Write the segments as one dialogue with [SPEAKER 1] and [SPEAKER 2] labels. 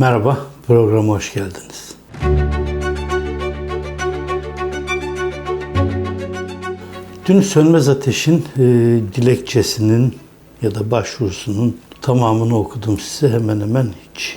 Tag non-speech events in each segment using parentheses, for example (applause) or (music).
[SPEAKER 1] Merhaba, programa hoş geldiniz. Dün Sönmez Ateş'in e, dilekçesinin ya da başvurusunun tamamını okudum size. Hemen hemen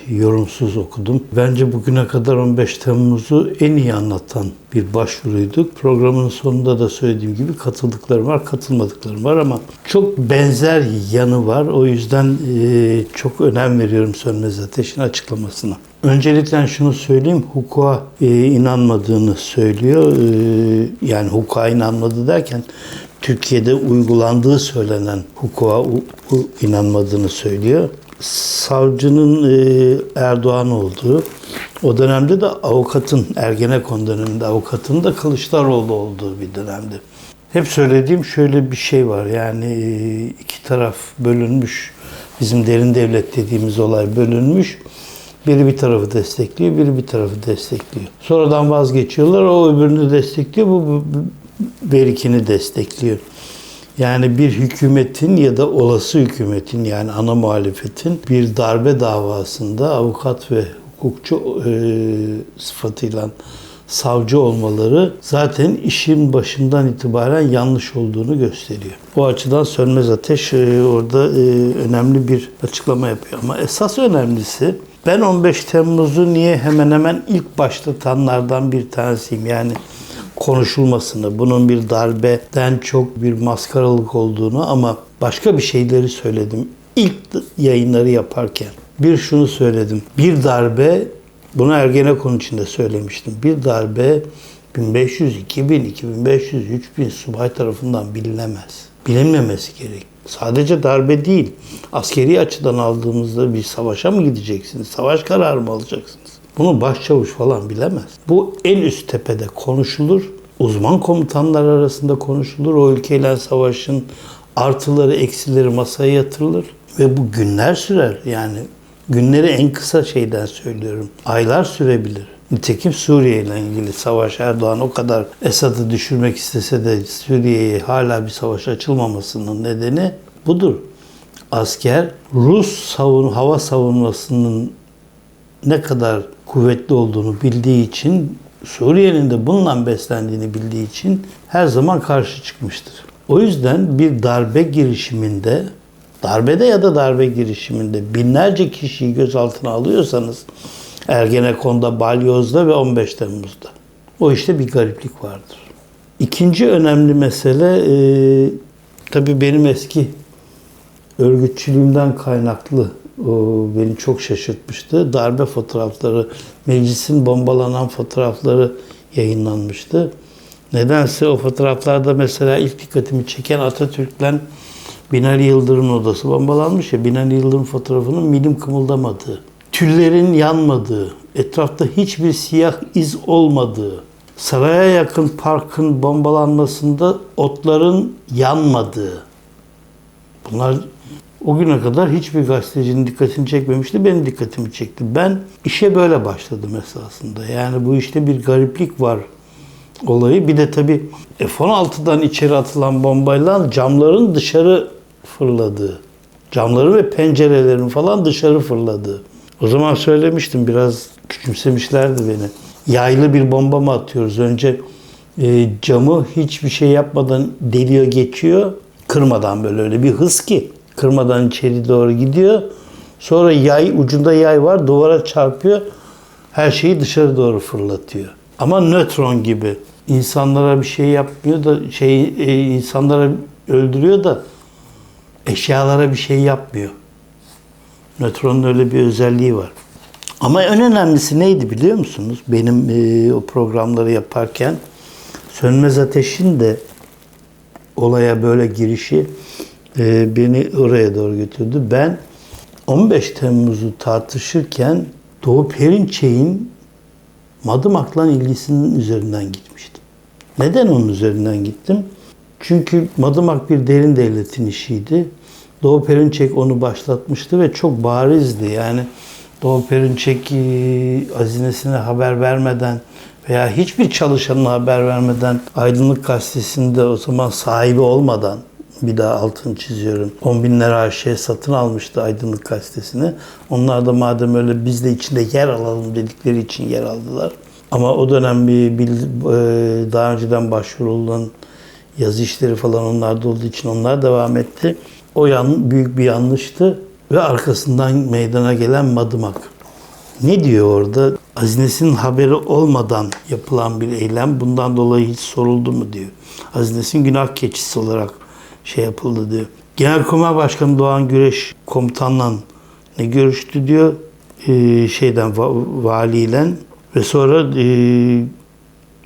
[SPEAKER 1] yorumsuz okudum. Bence bugüne kadar 15 Temmuz'u en iyi anlatan bir başvuruydu. Programın sonunda da söylediğim gibi katıldıklarım var, katılmadıklarım var ama çok benzer yanı var. O yüzden e, çok önem veriyorum Sönmez Ateş'in açıklamasına. Öncelikle şunu söyleyeyim, hukuka e, inanmadığını söylüyor. E, yani hukuka inanmadı derken Türkiye'de uygulandığı söylenen hukuka inanmadığını söylüyor. Savcının e, Erdoğan olduğu, o dönemde de avukatın, Ergenekon döneminde avukatın da Kılıçdaroğlu olduğu bir dönemdi. Hep söylediğim şöyle bir şey var yani e, iki taraf bölünmüş, bizim derin devlet dediğimiz olay bölünmüş. Biri bir tarafı destekliyor, biri bir tarafı destekliyor. Sonradan vazgeçiyorlar, o öbürünü destekliyor, bu, bu berikini destekliyor. Yani bir hükümetin ya da olası hükümetin yani ana muhalefetin bir darbe davasında avukat ve hukukçu e, sıfatıyla savcı olmaları zaten işin başından itibaren yanlış olduğunu gösteriyor. Bu açıdan Sönmez Ateş e, orada e, önemli bir açıklama yapıyor. Ama esas önemlisi ben 15 Temmuz'u niye hemen hemen ilk başlatanlardan bir tanesiyim. Yani konuşulmasını, bunun bir darbeden çok bir maskaralık olduğunu ama başka bir şeyleri söyledim. İlk yayınları yaparken bir şunu söyledim. Bir darbe, bunu Ergenekon için de söylemiştim. Bir darbe 1500, 2000, 2500, 3000 subay tarafından bilinemez. Bilinmemesi gerek. Sadece darbe değil. Askeri açıdan aldığımızda bir savaşa mı gideceksiniz? Savaş kararı mı alacaksınız? Bunu başçavuş falan bilemez. Bu en üst tepede konuşulur. Uzman komutanlar arasında konuşulur. O ülkeyle savaşın artıları, eksileri masaya yatırılır. Ve bu günler sürer. Yani günleri en kısa şeyden söylüyorum. Aylar sürebilir. Nitekim Suriye ile ilgili savaş Erdoğan o kadar Esad'ı düşürmek istese de Suriye'ye hala bir savaş açılmamasının nedeni budur. Asker Rus savun hava savunmasının ne kadar kuvvetli olduğunu bildiği için Suriye'nin de bununla beslendiğini bildiği için her zaman karşı çıkmıştır. O yüzden bir darbe girişiminde darbede ya da darbe girişiminde binlerce kişiyi gözaltına alıyorsanız Ergenekon'da, Balyoz'da ve 15 Temmuz'da. O işte bir gariplik vardır. İkinci önemli mesele e, tabii benim eski örgütçülüğümden kaynaklı beni çok şaşırtmıştı. Darbe fotoğrafları, meclisin bombalanan fotoğrafları yayınlanmıştı. Nedense o fotoğraflarda mesela ilk dikkatimi çeken Atatürk'le Binali Yıldırım'ın odası bombalanmış ya. Binali Yıldırım fotoğrafının milim kımıldamadığı, tüllerin yanmadığı, etrafta hiçbir siyah iz olmadığı, saraya yakın parkın bombalanmasında otların yanmadığı. Bunlar o güne kadar hiçbir gazetecinin dikkatini çekmemişti. Benim dikkatimi çekti. Ben işe böyle başladım esasında. Yani bu işte bir gariplik var olayı. Bir de tabii F-16'dan içeri atılan bombayla camların dışarı fırladığı, camları ve pencerelerin falan dışarı fırladığı. O zaman söylemiştim biraz küçümsemişlerdi beni. Yaylı bir bomba mı atıyoruz? Önce e, camı hiçbir şey yapmadan deliyor geçiyor. Kırmadan böyle öyle bir hız ki. Kırmadan içeri doğru gidiyor. Sonra yay ucunda yay var duvara çarpıyor. Her şeyi dışarı doğru fırlatıyor. Ama nötron gibi insanlara bir şey yapmıyor da şey e, insanlara öldürüyor da eşyalara bir şey yapmıyor. Nötronun öyle bir özelliği var. Ama en önemlisi neydi biliyor musunuz? Benim e, o programları yaparken Sönmez Ateş'in de olaya böyle girişi e, beni oraya doğru götürdü. Ben 15 Temmuz'u tartışırken Doğu Perinçek'in Madımak'la ilgisinin üzerinden gitmiştim. Neden onun üzerinden gittim? Çünkü Madımak bir derin devletin işiydi. Doğu Perinçek onu başlatmıştı ve çok barizdi. Yani Doğu Perinçek e, hazinesine haber vermeden veya hiçbir çalışanına haber vermeden Aydınlık Gazetesi'nde o zaman sahibi olmadan bir daha altını çiziyorum. 10 bin lira şey satın almıştı Aydınlık Gazetesi'ni. Onlar da madem öyle biz de içinde yer alalım dedikleri için yer aldılar. Ama o dönem bir, bir e, daha önceden başvurulan yazı işleri falan onlarda olduğu için onlar devam etti. O yan, büyük bir yanlıştı ve arkasından meydana gelen madımak. Ne diyor orada? Hazinesinin haberi olmadan yapılan bir eylem bundan dolayı hiç soruldu mu diyor. Hazinesinin günah keçisi olarak şey yapıldı diyor. Genelkurmay Başkanı Doğan Güreş komutanla ne görüştü diyor. Ee, şeyden va- valiyle ve sonra e,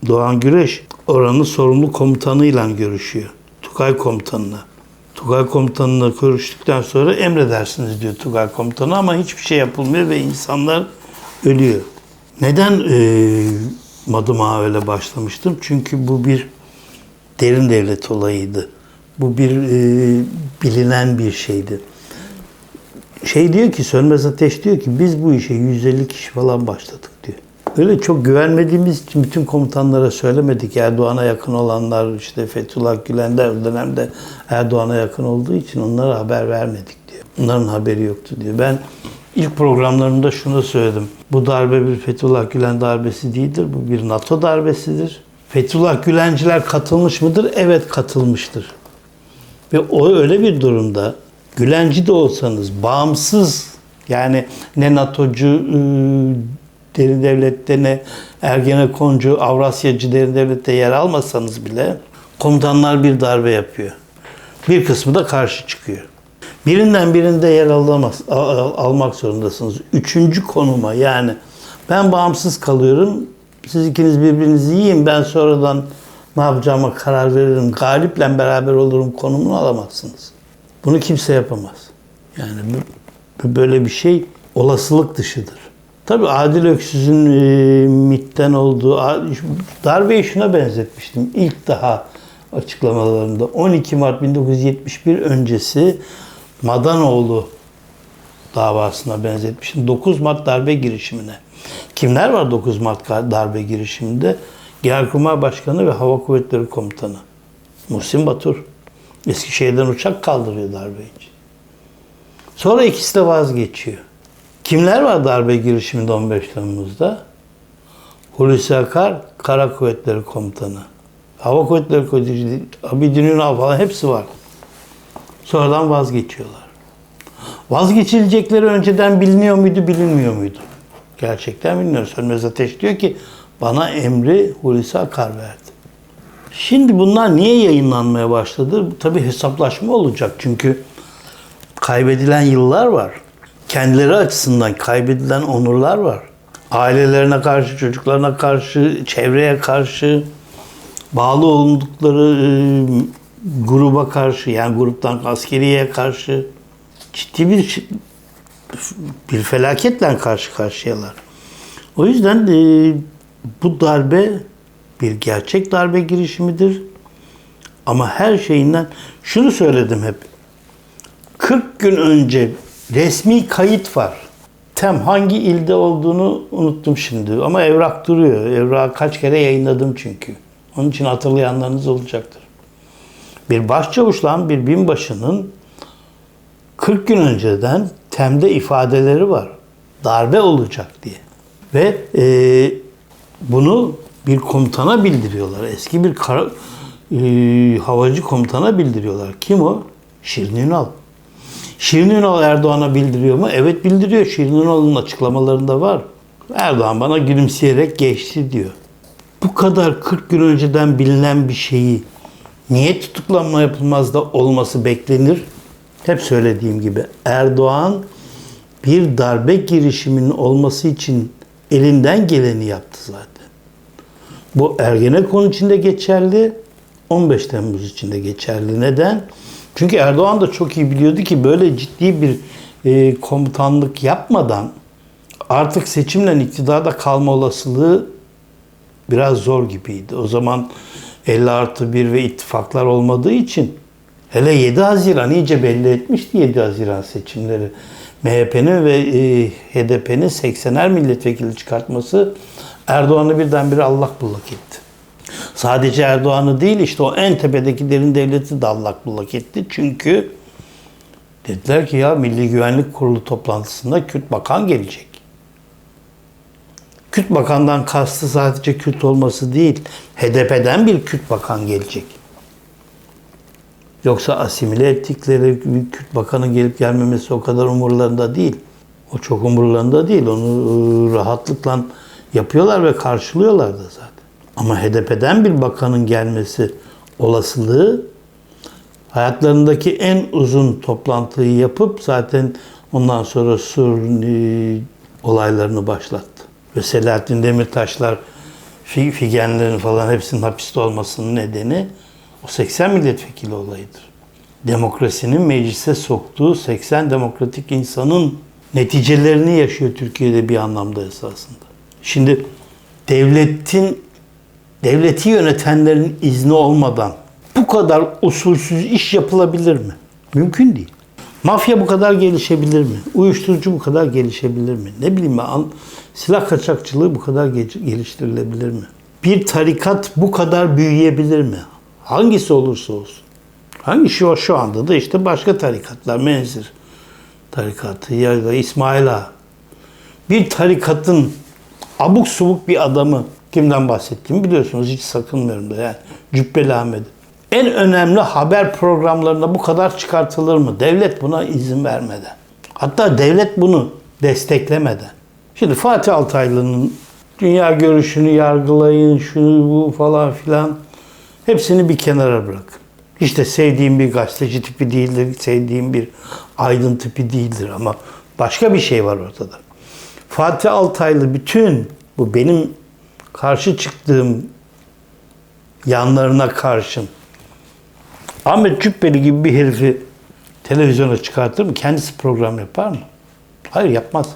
[SPEAKER 1] Doğan Güreş oranın sorumlu komutanıyla görüşüyor. Tugay komutanına. Tugay komutanına görüştükten sonra emredersiniz diyor Tugay komutanı ama hiçbir şey yapılmıyor ve insanlar ölüyor. Neden e, Madımağa öyle başlamıştım? Çünkü bu bir derin devlet olayıydı. Bu bir e, bilinen bir şeydi. Şey diyor ki Sönmez Ateş diyor ki biz bu işe 150 kişi falan başladık diyor. Öyle çok güvenmediğimiz için bütün komutanlara söylemedik. Erdoğan'a yakın olanlar işte Fethullah Gülen de dönemde Erdoğan'a yakın olduğu için onlara haber vermedik diyor. Onların haberi yoktu diyor. Ben ilk programlarımda şunu söyledim. Bu darbe bir Fethullah Gülen darbesi değildir. Bu bir NATO darbesidir. Fethullah Gülenciler katılmış mıdır? Evet katılmıştır. Ve o öyle bir durumda Gülenci de olsanız bağımsız yani ne NATO'cu ıı, derin devlette ne Ergenekoncu, Avrasyacı derin devlette yer almasanız bile komutanlar bir darbe yapıyor. Bir kısmı da karşı çıkıyor. Birinden birinde yer alamaz, al- al- almak zorundasınız. Üçüncü konuma yani ben bağımsız kalıyorum. Siz ikiniz birbirinizi yiyin. Ben sonradan ne yapacağıma karar veririm. Galiple beraber olurum konumunu alamazsınız. Bunu kimse yapamaz. Yani böyle bir şey olasılık dışıdır. Tabii Adil Öksüz'ün e, MİT'ten olduğu darbeyi şuna benzetmiştim. İlk daha açıklamalarında 12 Mart 1971 öncesi Madanoğlu davasına benzetmiştim. 9 Mart darbe girişimine. Kimler var 9 Mart darbe girişiminde? Genelkurmay Başkanı ve Hava Kuvvetleri Komutanı. Muhsin Batur. Eskişehir'den uçak kaldırıyor darbe için. Sonra ikisi de vazgeçiyor. Kimler var darbe girişiminde 15 Temmuz'da? Hulusi Akar, Kara Kuvvetleri Komutanı. Hava Kuvvetleri Komutanı, Abidin Ünal falan hepsi var. Sonradan vazgeçiyorlar. Vazgeçilecekleri önceden biliniyor muydu, bilinmiyor muydu? Gerçekten bilmiyoruz. Sönmez Ateş diyor ki bana emri Hulusi Akar verdi. Şimdi bunlar niye yayınlanmaya başladı? Tabii hesaplaşma olacak çünkü kaybedilen yıllar var. Kendileri açısından kaybedilen onurlar var. Ailelerine karşı, çocuklarına karşı, çevreye karşı, bağlı oldukları e, gruba karşı, yani gruptan askeriye karşı ciddi bir bir felaketle karşı karşıyalar. O yüzden e, bu darbe bir gerçek darbe girişimidir. Ama her şeyinden şunu söyledim hep. 40 gün önce resmi kayıt var. Tem hangi ilde olduğunu unuttum şimdi ama evrak duruyor. Evrağı kaç kere yayınladım çünkü. Onun için hatırlayanlarınız olacaktır. Bir başçavuşla bir binbaşının 40 gün önceden Tem'de ifadeleri var. Darbe olacak diye. Ve e, bunu bir komutana bildiriyorlar. Eski bir kara, e, havacı komutana bildiriyorlar. Kim o? Şirin Ünal. Şirin Ünal Erdoğan'a bildiriyor mu? Evet bildiriyor. Şirin Ünal'ın açıklamalarında var. Erdoğan bana gülümseyerek geçti diyor. Bu kadar 40 gün önceden bilinen bir şeyi niye tutuklanma yapılmaz da olması beklenir? Hep söylediğim gibi Erdoğan bir darbe girişiminin olması için elinden geleni yaptı zaten. Bu Ergenekon için de geçerli, 15 Temmuz için de geçerli. Neden? Çünkü Erdoğan da çok iyi biliyordu ki böyle ciddi bir e, komutanlık yapmadan artık seçimle iktidarda kalma olasılığı biraz zor gibiydi. O zaman 50 artı 1 ve ittifaklar olmadığı için hele 7 Haziran iyice belli etmişti 7 Haziran seçimleri. MHP'nin ve e, HDP'nin 80'er milletvekili çıkartması Erdoğan'ı birdenbire allak bullak etti. Sadece Erdoğan'ı değil işte o en tepedeki derin devleti de allak bullak etti. Çünkü dediler ki ya Milli Güvenlik Kurulu toplantısında Kürt Bakan gelecek. Kürt Bakan'dan kastı sadece Kürt olması değil, HDP'den bir Kürt Bakan gelecek. Yoksa asimile ettikleri Kürt Bakan'ın gelip gelmemesi o kadar umurlarında değil. O çok umurlarında değil. Onu ıı, rahatlıkla yapıyorlar ve karşılıyorlar da zaten. Ama HDP'den bir bakanın gelmesi olasılığı hayatlarındaki en uzun toplantıyı yapıp zaten ondan sonra Sur e, olaylarını başlattı. Ve Selahattin Demirtaşlar, Fi- Figenlerin falan hepsinin hapiste olmasının nedeni o 80 milletvekili olayıdır. Demokrasinin meclise soktuğu 80 demokratik insanın neticelerini yaşıyor Türkiye'de bir anlamda esasında. Şimdi devletin devleti yönetenlerin izni olmadan bu kadar usulsüz iş yapılabilir mi? Mümkün değil. Mafya bu kadar gelişebilir mi? Uyuşturucu bu kadar gelişebilir mi? Ne bileyim ben, silah kaçakçılığı bu kadar ge- geliştirilebilir mi? Bir tarikat bu kadar büyüyebilir mi? Hangisi olursa olsun. Hangisi o şu anda da işte başka tarikatlar, menzir tarikatı ya da İsmail Ağa. Bir tarikatın abuk subuk bir adamı kimden bahsettiğimi biliyorsunuz hiç sakınmıyorum da yani Cübbeli Ahmet. En önemli haber programlarında bu kadar çıkartılır mı? Devlet buna izin vermeden. Hatta devlet bunu desteklemeden. Şimdi Fatih Altaylı'nın dünya görüşünü yargılayın, şunu bu falan filan hepsini bir kenara bırakın. Hiç de sevdiğim bir gazeteci tipi değildir, sevdiğim bir aydın tipi değildir ama başka bir şey var ortada. Fatih Altaylı bütün bu benim karşı çıktığım yanlarına karşın Ahmet Cübbeli gibi bir herifi televizyona çıkartır mı? Kendisi program yapar mı? Hayır yapmaz.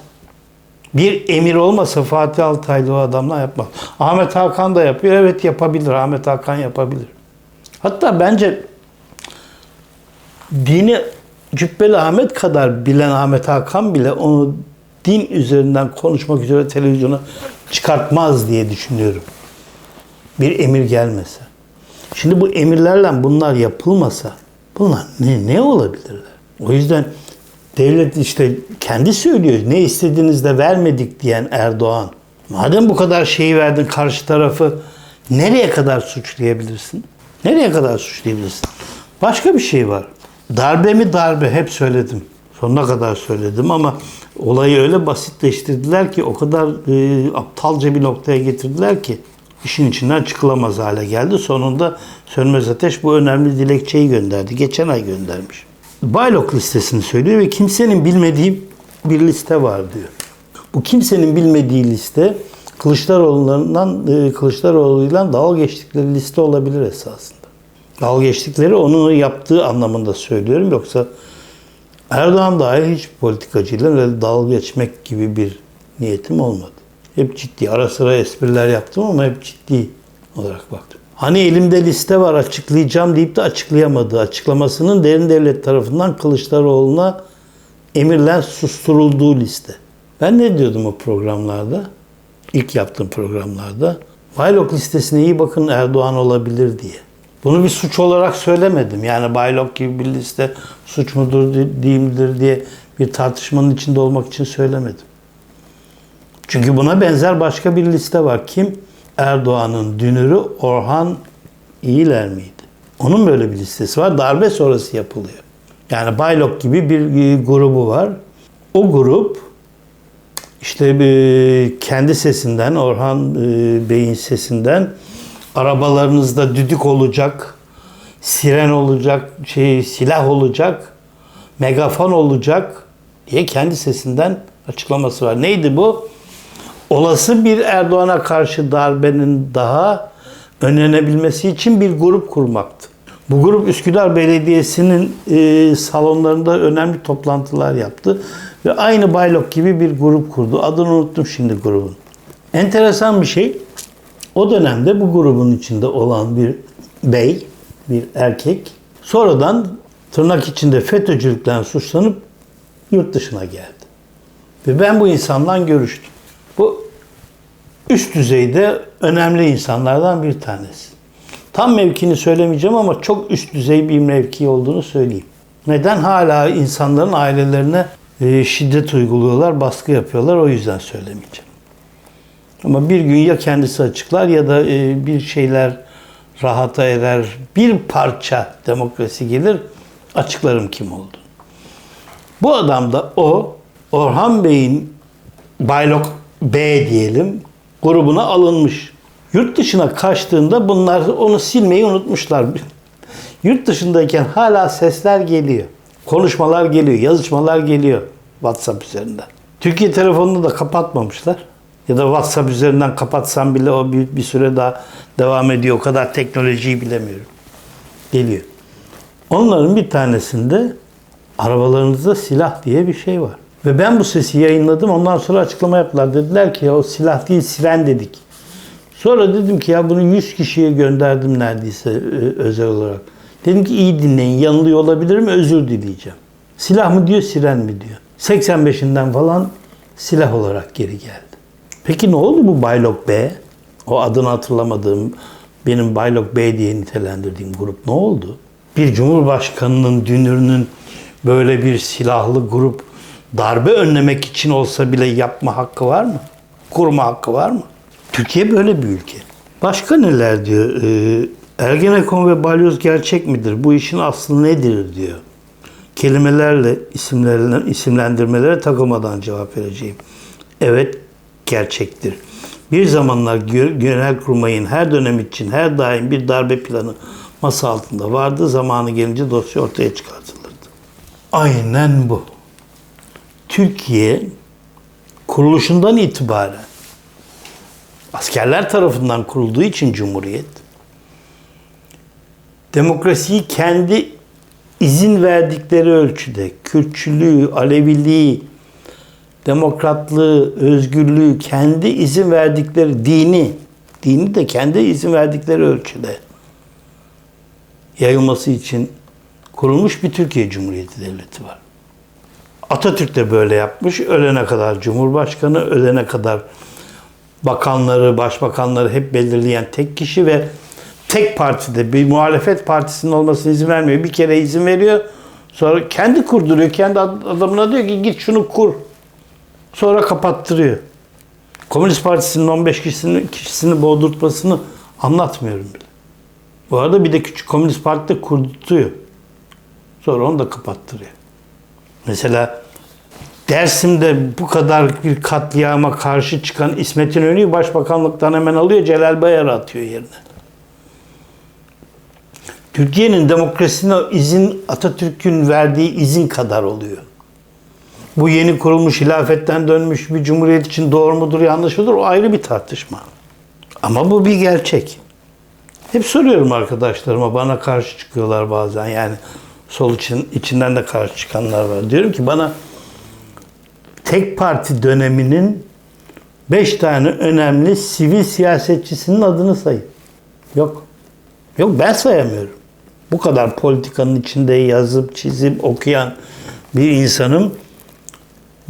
[SPEAKER 1] Bir emir olmasa Fatih Altaylı o adamla yapmaz. Ahmet Hakan da yapıyor. Evet yapabilir. Ahmet Hakan yapabilir. Hatta bence dini Cübbeli Ahmet kadar bilen Ahmet Hakan bile onu din üzerinden konuşmak üzere televizyona çıkartmaz diye düşünüyorum. Bir emir gelmese. Şimdi bu emirlerle bunlar yapılmasa bunlar ne, ne olabilirler? O yüzden devlet işte kendi söylüyor. Ne istediğiniz de vermedik diyen Erdoğan. Madem bu kadar şeyi verdin karşı tarafı nereye kadar suçlayabilirsin? Nereye kadar suçlayabilirsin? Başka bir şey var. Darbe mi darbe hep söyledim. Sonuna kadar söyledim ama olayı öyle basitleştirdiler ki o kadar e, aptalca bir noktaya getirdiler ki işin içinden çıkılamaz hale geldi. Sonunda Sönmez Ateş bu önemli dilekçeyi gönderdi. Geçen ay göndermiş. Baylok listesini söylüyor ve kimsenin bilmediği bir liste var diyor. Bu kimsenin bilmediği liste Kılıçdaroğlu'ndan e, Kılıçdaroğlu'yla dalga geçtikleri liste olabilir esasında. Dalga geçtikleri onun yaptığı anlamında söylüyorum. Yoksa Erdoğan dahi hiç politikacıyla öyle dalga geçmek gibi bir niyetim olmadı. Hep ciddi. Ara sıra espriler yaptım ama hep ciddi olarak baktım. Hani elimde liste var açıklayacağım deyip de açıklayamadı. Açıklamasının derin devlet tarafından Kılıçdaroğlu'na emirle susturulduğu liste. Ben ne diyordum o programlarda? İlk yaptığım programlarda. Baylok listesine iyi bakın Erdoğan olabilir diye. Bunu bir suç olarak söylemedim. Yani Baylok gibi bir liste suç mudur değil midir diye bir tartışmanın içinde olmak için söylemedim. Çünkü buna benzer başka bir liste var. Kim? Erdoğan'ın dünürü Orhan İyiler miydi? Onun böyle bir listesi var. Darbe sonrası yapılıyor. Yani Baylok gibi bir e, grubu var. O grup işte e, kendi sesinden, Orhan e, Bey'in sesinden arabalarınızda düdük olacak, siren olacak, şey silah olacak, megafon olacak diye kendi sesinden açıklaması var. Neydi bu? Olası bir Erdoğan'a karşı darbenin daha önlenebilmesi için bir grup kurmaktı. Bu grup Üsküdar Belediyesi'nin e, salonlarında önemli toplantılar yaptı ve aynı Baylok gibi bir grup kurdu. Adını unuttum şimdi grubun. Enteresan bir şey. O dönemde bu grubun içinde olan bir bey, bir erkek sonradan tırnak içinde FETÖ'cülükten suçlanıp yurt dışına geldi. Ve ben bu insanla görüştüm. Bu üst düzeyde önemli insanlardan bir tanesi. Tam mevkini söylemeyeceğim ama çok üst düzey bir mevki olduğunu söyleyeyim. Neden hala insanların ailelerine e, şiddet uyguluyorlar, baskı yapıyorlar o yüzden söylemeyeceğim. Ama bir gün ya kendisi açıklar ya da e, bir şeyler rahata erer, bir parça demokrasi gelir, açıklarım kim oldu. Bu adam da o, Orhan Bey'in Baylok B diyelim grubuna alınmış. Yurt dışına kaçtığında bunlar onu silmeyi unutmuşlar. (laughs) Yurt dışındayken hala sesler geliyor. Konuşmalar geliyor, yazışmalar geliyor WhatsApp üzerinden. Türkiye telefonunu da kapatmamışlar. Ya da WhatsApp üzerinden kapatsam bile o bir, bir süre daha devam ediyor. O kadar teknolojiyi bilemiyorum. Geliyor. Onların bir tanesinde arabalarınızda silah diye bir şey var. Ve ben bu sesi yayınladım. Ondan sonra açıklama yaptılar. Dediler ki ya o silah değil siren dedik. Sonra dedim ki ya bunu 100 kişiye gönderdim neredeyse e, özel olarak. Dedim ki iyi dinleyin yanılıyor olabilirim özür dileyeceğim. Silah mı diyor siren mi diyor. 85'inden falan silah olarak geri geldi. Peki ne oldu bu Baylok B? O adını hatırlamadığım benim Baylok B diye nitelendirdiğim grup ne oldu? Bir cumhurbaşkanının dünürünün böyle bir silahlı grup darbe önlemek için olsa bile yapma hakkı var mı? Kurma hakkı var mı? Türkiye böyle bir ülke. Başka neler diyor? Ee, Ergenekon ve balyoz gerçek midir? Bu işin aslı nedir diyor. Kelimelerle isimlerle, isimlendirmelere takılmadan cevap vereceğim. Evet gerçektir. Bir zamanlar Genelkurmay'ın her dönem için her daim bir darbe planı masa altında vardı. Zamanı gelince dosya ortaya çıkartılırdı. Aynen bu. Türkiye kuruluşundan itibaren askerler tarafından kurulduğu için Cumhuriyet demokrasiyi kendi izin verdikleri ölçüde Kürtçülüğü, Aleviliği, demokratlığı, özgürlüğü kendi izin verdikleri dini, dini de kendi izin verdikleri ölçüde yayılması için kurulmuş bir Türkiye Cumhuriyeti Devleti var. Atatürk de böyle yapmış. Ölene kadar Cumhurbaşkanı, ölene kadar bakanları, başbakanları hep belirleyen tek kişi ve tek partide bir muhalefet partisinin olmasına izin vermiyor. Bir kere izin veriyor. Sonra kendi kurduruyor. Kendi ad- adamına diyor ki git şunu kur. Sonra kapattırıyor. Komünist Partisi'nin 15 kişisini, kişisini boğdurtmasını anlatmıyorum bile. Bu arada bir de küçük Komünist Parti de kurdurtuyor. Sonra onu da kapattırıyor. Mesela Dersim'de bu kadar bir katliama karşı çıkan İsmet İnönü'yü başbakanlıktan hemen alıyor, Celal Bayar'ı atıyor yerine. Türkiye'nin demokrasisine izin Atatürk'ün verdiği izin kadar oluyor. Bu yeni kurulmuş hilafetten dönmüş bir cumhuriyet için doğru mudur yanlış mıdır o ayrı bir tartışma. Ama bu bir gerçek. Hep soruyorum arkadaşlarıma bana karşı çıkıyorlar bazen yani sol için içinden de karşı çıkanlar var. Diyorum ki bana tek parti döneminin beş tane önemli sivil siyasetçisinin adını sayın. Yok. Yok ben sayamıyorum. Bu kadar politikanın içinde yazıp çizip okuyan bir insanım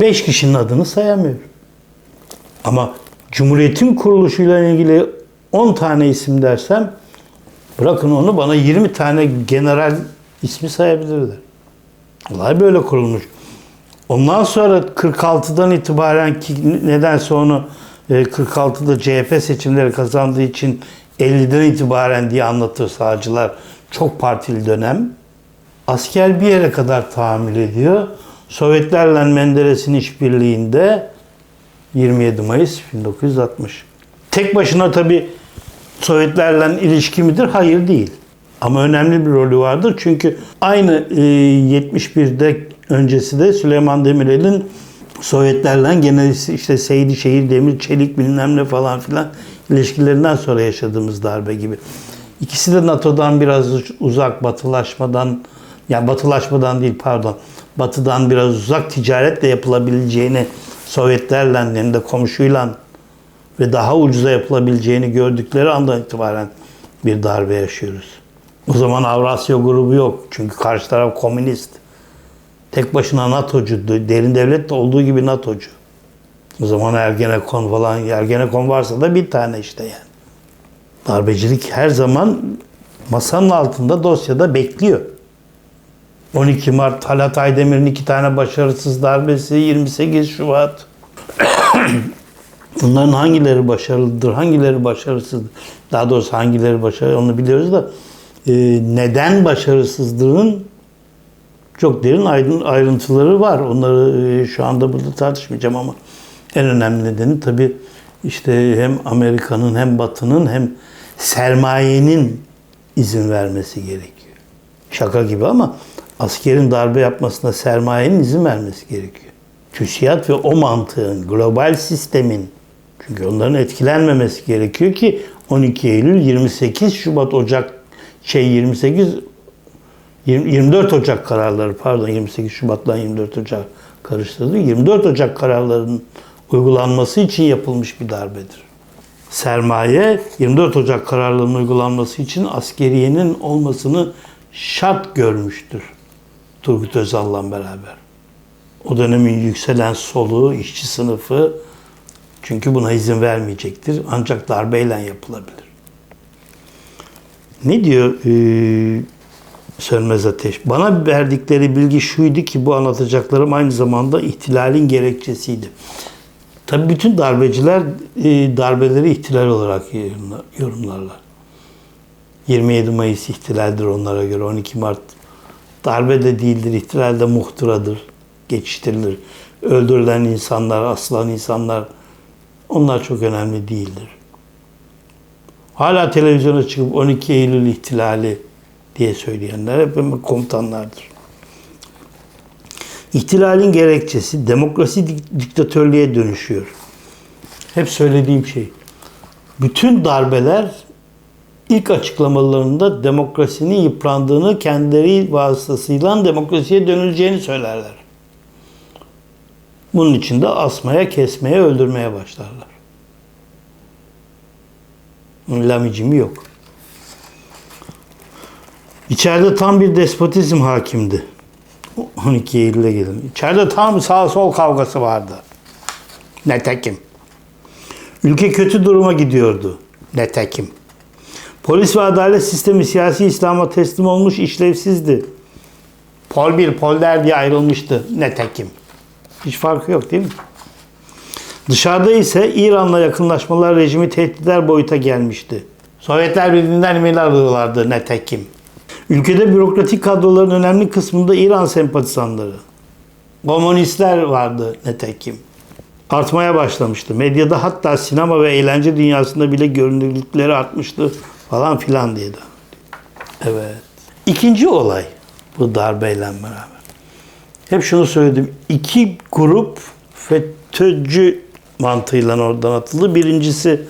[SPEAKER 1] beş kişinin adını sayamıyorum. Ama Cumhuriyet'in kuruluşuyla ilgili 10 tane isim dersem bırakın onu bana 20 tane general ismi sayabilirler. Olay böyle kurulmuş. Ondan sonra 46'dan itibaren ki nedense onu e, 46'da CHP seçimleri kazandığı için 50'den itibaren diye anlatır sağcılar. Çok partili dönem. Asker bir yere kadar tahammül ediyor. Sovyetlerle Menderes'in işbirliğinde 27 Mayıs 1960. Tek başına tabi Sovyetlerle ilişki midir? Hayır değil. Ama önemli bir rolü vardır. Çünkü aynı e, 71'de öncesi de Süleyman Demirel'in Sovyetlerle gene işte Seydi Şehir, Demir, Çelik bilmem ne falan filan ilişkilerinden sonra yaşadığımız darbe gibi. İkisi de NATO'dan biraz uzak, batılaşmadan, yani batılaşmadan değil pardon, batıdan biraz uzak ticaretle yapılabileceğini Sovyetlerle hem de komşuyla ve daha ucuza yapılabileceğini gördükleri andan itibaren bir darbe yaşıyoruz. O zaman Avrasya grubu yok. Çünkü karşı taraf komünist. Tek başına NATO'cu, derin devlet de olduğu gibi NATO'cu. O zaman Ergenekon falan, Ergenekon varsa da bir tane işte yani. Darbecilik her zaman masanın altında dosyada bekliyor. 12 Mart Talat Aydemir'in iki tane başarısız darbesi, 28 Şubat. (clears throat) Bunların hangileri başarılıdır, hangileri başarısızdır? Daha doğrusu hangileri başarılı onu biliyoruz da e, neden başarısızlığın çok derin ayrıntıları var. Onları e, şu anda burada tartışmayacağım ama en önemli nedeni tabii işte hem Amerika'nın hem Batı'nın hem sermayenin izin vermesi gerekiyor. Şaka gibi ama askerin darbe yapmasına sermayenin izin vermesi gerekiyor. TÜSİAD ve o mantığın, global sistemin çünkü onların etkilenmemesi gerekiyor ki 12 Eylül 28 Şubat Ocak şey 28 20 24 Ocak kararları pardon 28 Şubat'tan 24 Ocak karıştırdı. 24 Ocak kararlarının uygulanması için yapılmış bir darbedir. Sermaye 24 Ocak kararlarının uygulanması için askeriyenin olmasını şart görmüştür. Turgut Özal'la beraber. O dönemin yükselen soluğu, işçi sınıfı çünkü buna izin vermeyecektir. Ancak darbeyle yapılabilir. Ne diyor ee, Sönmez Ateş? Bana verdikleri bilgi şuydu ki bu anlatacaklarım aynı zamanda ihtilalin gerekçesiydi. Tabii bütün darbeciler e, darbeleri ihtilal olarak yorumla- yorumlarlar. 27 Mayıs ihtilaldir onlara göre. 12 Mart darbe de değildir, ihtilal de muhtıradır, geçiştirilir. Öldürülen insanlar, asılan insanlar onlar çok önemli değildir. Hala televizyona çıkıp 12 Eylül ihtilali diye söyleyenler hep komutanlardır. İhtilalin gerekçesi demokrasi dik- diktatörlüğe dönüşüyor. Hep söylediğim şey. Bütün darbeler ilk açıklamalarında demokrasinin yıprandığını kendileri vasıtasıyla demokrasiye dönüleceğini söylerler. Bunun için de asmaya, kesmeye, öldürmeye başlarlar. Lamicimi yok. İçeride tam bir despotizm hakimdi. 12 Eylül'e gelin. İçeride tam sağ sol kavgası vardı. Netekim. Ülke kötü duruma gidiyordu. Netekim. Polis ve adalet sistemi siyasi İslam'a teslim olmuş işlevsizdi. Pol 1, Pol der diye ayrılmıştı. Netekim. Hiç farkı yok değil mi? Dışarıda ise İran'la yakınlaşmalar rejimi tehditler boyuta gelmişti. Sovyetler Birliği'nden emirler alıyorlardı netekim. Ülkede bürokratik kadroların önemli kısmında İran sempatizanları. Komünistler vardı netekim. Artmaya başlamıştı. Medyada hatta sinema ve eğlence dünyasında bile görünürlükleri artmıştı falan filan diye de. Evet. İkinci olay bu darbeyle beraber. Hep şunu söyledim. İki grup FETÖ'cü mantığıyla oradan atıldı. Birincisi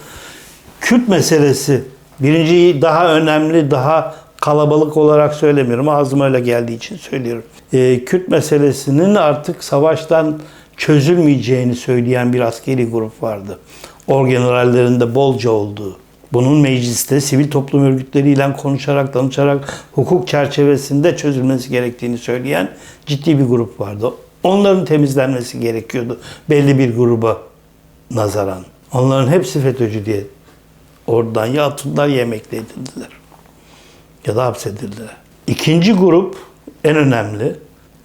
[SPEAKER 1] Kürt meselesi. Birinciyi daha önemli, daha kalabalık olarak söylemiyorum. Ağzıma öyle geldiği için söylüyorum. Ee, Kürt meselesinin artık savaştan çözülmeyeceğini söyleyen bir askeri grup vardı. Orgenerallerin de bolca olduğu. Bunun mecliste sivil toplum örgütleriyle konuşarak, danışarak hukuk çerçevesinde çözülmesi gerektiğini söyleyen ciddi bir grup vardı. Onların temizlenmesi gerekiyordu belli bir gruba nazaran. Onların hepsi FETÖ'cü diye oradan ya atıldılar ya edildiler. Ya da hapsedildiler. İkinci grup en önemli,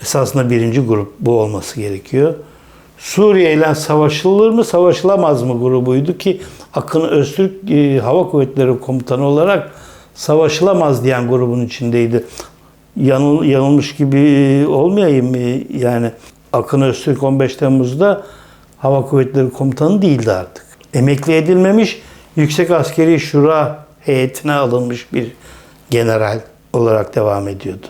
[SPEAKER 1] esasında birinci grup bu olması gerekiyor. Suriye ile savaşılır mı savaşılamaz mı grubuydu ki Akın Öztürk e, Hava Kuvvetleri Komutanı olarak savaşılamaz diyen grubun içindeydi. Yanıl, yanılmış gibi olmayayım yani Akın Öztürk 15 Temmuz'da Hava Kuvvetleri Komutanı değildi artık. Emekli edilmemiş Yüksek Askeri Şura heyetine alınmış bir general olarak devam ediyordu.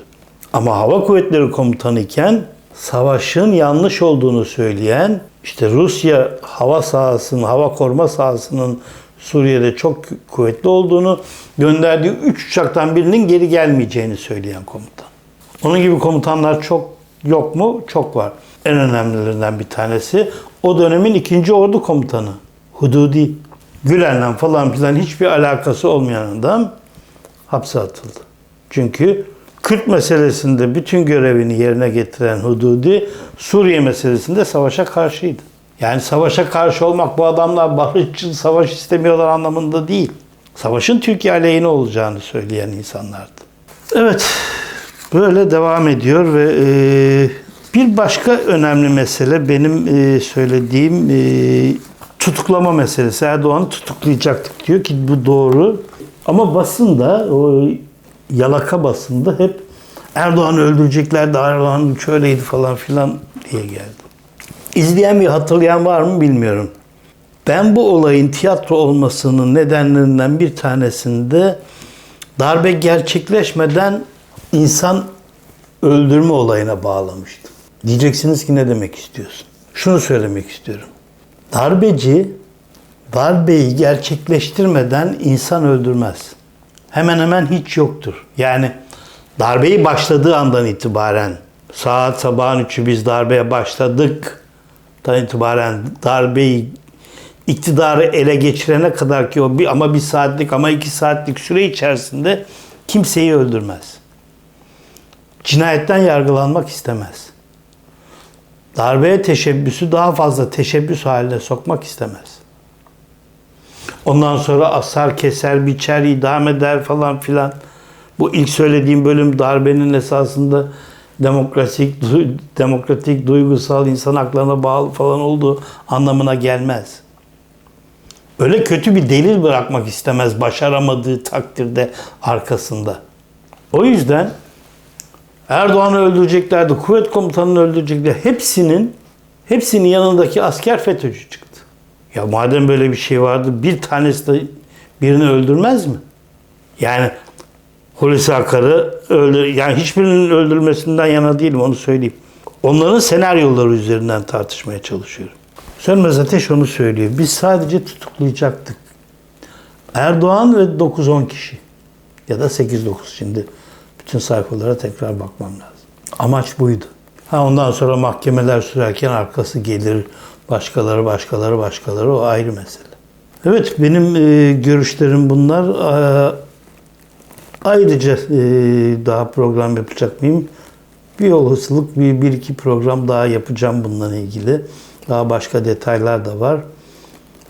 [SPEAKER 1] Ama Hava Kuvvetleri Komutanı iken savaşın yanlış olduğunu söyleyen işte Rusya hava sahasının, hava koruma sahasının Suriye'de çok kuvvetli olduğunu gönderdiği 3 uçaktan birinin geri gelmeyeceğini söyleyen komutan. Onun gibi komutanlar çok yok mu? Çok var. En önemlilerinden bir tanesi o dönemin ikinci ordu komutanı Hududi. Gülen'le falan filan hiçbir alakası olmayan adam hapse atıldı. Çünkü Kürt meselesinde bütün görevini yerine getiren Hududi, Suriye meselesinde savaşa karşıydı. Yani savaşa karşı olmak bu adamlar barışçıl savaş istemiyorlar anlamında değil. Savaşın Türkiye aleyhine olacağını söyleyen insanlardı. Evet, böyle devam ediyor ve e, bir başka önemli mesele benim e, söylediğim e, tutuklama meselesi. Erdoğan'ı tutuklayacaktık diyor ki bu doğru. Ama basında, o yalaka basında hep Erdoğan'ı öldüreceklerdi, Erdoğan şöyleydi falan filan diye geldi. İzleyen bir hatırlayan var mı bilmiyorum. Ben bu olayın tiyatro olmasının nedenlerinden bir tanesinde darbe gerçekleşmeden insan öldürme olayına bağlamıştım. Diyeceksiniz ki ne demek istiyorsun? Şunu söylemek istiyorum. Darbeci darbeyi gerçekleştirmeden insan öldürmez. Hemen hemen hiç yoktur. Yani darbeyi başladığı andan itibaren saat sabahın üçü biz darbeye başladık. Dan itibaren darbeyi iktidarı ele geçirene kadar ki o bir ama bir saatlik ama iki saatlik süre içerisinde kimseyi öldürmez. Cinayetten yargılanmak istemez. Darbeye teşebbüsü daha fazla teşebbüs haline sokmak istemez. Ondan sonra asar, keser, biçer, idam eder falan filan. Bu ilk söylediğim bölüm darbenin esasında demokratik, demokratik, duygusal, insan haklarına bağlı falan olduğu anlamına gelmez. Öyle kötü bir delil bırakmak istemez başaramadığı takdirde arkasında. O yüzden Erdoğan'ı öldüreceklerdi, kuvvet komutanını öldürecekler. Hepsinin hepsinin yanındaki asker FETÖ'cü çıktı. Ya madem böyle bir şey vardı bir tanesi de birini öldürmez mi? Yani Hulusi Akar'ı öldür yani hiçbirinin öldürmesinden yana değilim onu söyleyeyim. Onların senaryoları üzerinden tartışmaya çalışıyorum. Sönmez Ateş onu söylüyor. Biz sadece tutuklayacaktık. Erdoğan ve 9-10 kişi. Ya da 8-9 şimdi. Bütün sayfalara tekrar bakmam lazım. Amaç buydu. Ha ondan sonra mahkemeler sürerken arkası gelir. Başkaları, başkaları, başkaları o ayrı mesele. Evet benim e, görüşlerim bunlar. E, ayrıca e, daha program yapacak mıyım? Bir olasılık bir, bir iki program daha yapacağım bununla ilgili. Daha başka detaylar da var.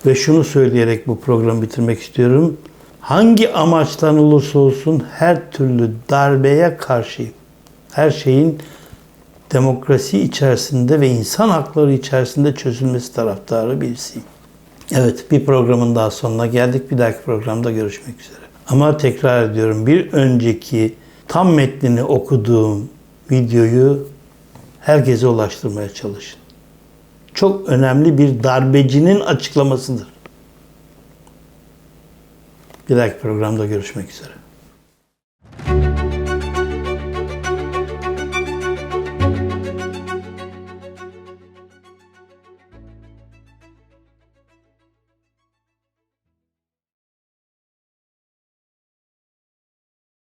[SPEAKER 1] Ve şunu söyleyerek bu programı bitirmek istiyorum. Hangi amaçtan olursa olsun her türlü darbeye karşıyım. Her şeyin demokrasi içerisinde ve insan hakları içerisinde çözülmesi taraftarı birisiyim. Evet bir programın daha sonuna geldik. Bir dahaki programda görüşmek üzere. Ama tekrar ediyorum bir önceki tam metnini okuduğum videoyu herkese ulaştırmaya çalışın çok önemli bir darbecinin açıklamasıdır. Bir dahaki programda görüşmek üzere.